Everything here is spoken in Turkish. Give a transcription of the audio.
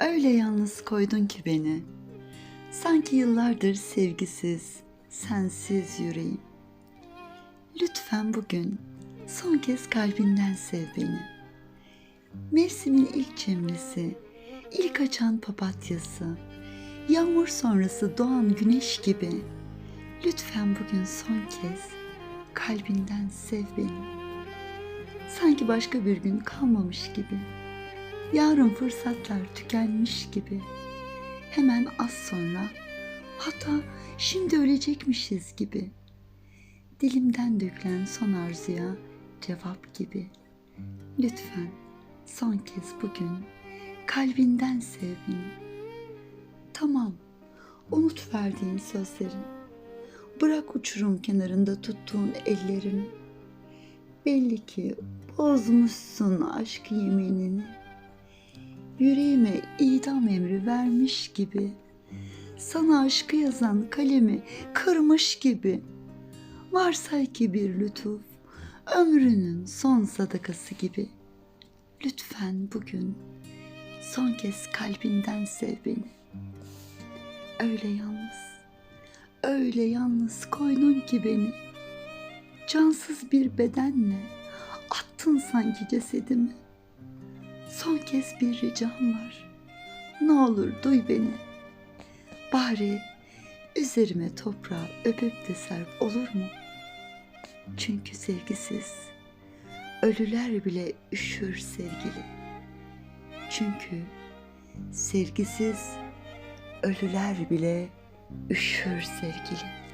Öyle yalnız koydun ki beni. Sanki yıllardır sevgisiz, sensiz yüreğim. Lütfen bugün son kez kalbinden sev beni. Mevsimin ilk cemresi, ilk açan papatyası, yağmur sonrası doğan güneş gibi. Lütfen bugün son kez kalbinden sev beni. Sanki başka bir gün kalmamış gibi. Yarın fırsatlar tükenmiş gibi. Hemen az sonra hatta şimdi ölecekmişiz gibi. Dilimden dökülen son arzuya cevap gibi. Lütfen son kez bugün kalbinden sev beni. Tamam, unut verdiğin sözlerin. Bırak uçurum kenarında tuttuğun ellerimi. Belli ki bozmuşsun aşk yeminini. Yüreğime idam emri vermiş gibi. Sana aşkı yazan kalemi kırmış gibi. Varsay ki bir lütuf, ömrünün son sadakası gibi. Lütfen bugün son kez kalbinden sev beni. Öyle yalnız, öyle yalnız koynun ki beni. Cansız bir bedenle attın sanki cesedimi. Son kez bir ricam var. Ne olur duy beni. Bari üzerime toprağı öpüp de serp olur mu? Çünkü sevgisiz ölüler bile üşür sevgili. Çünkü sevgisiz ölüler bile üşür sevgili.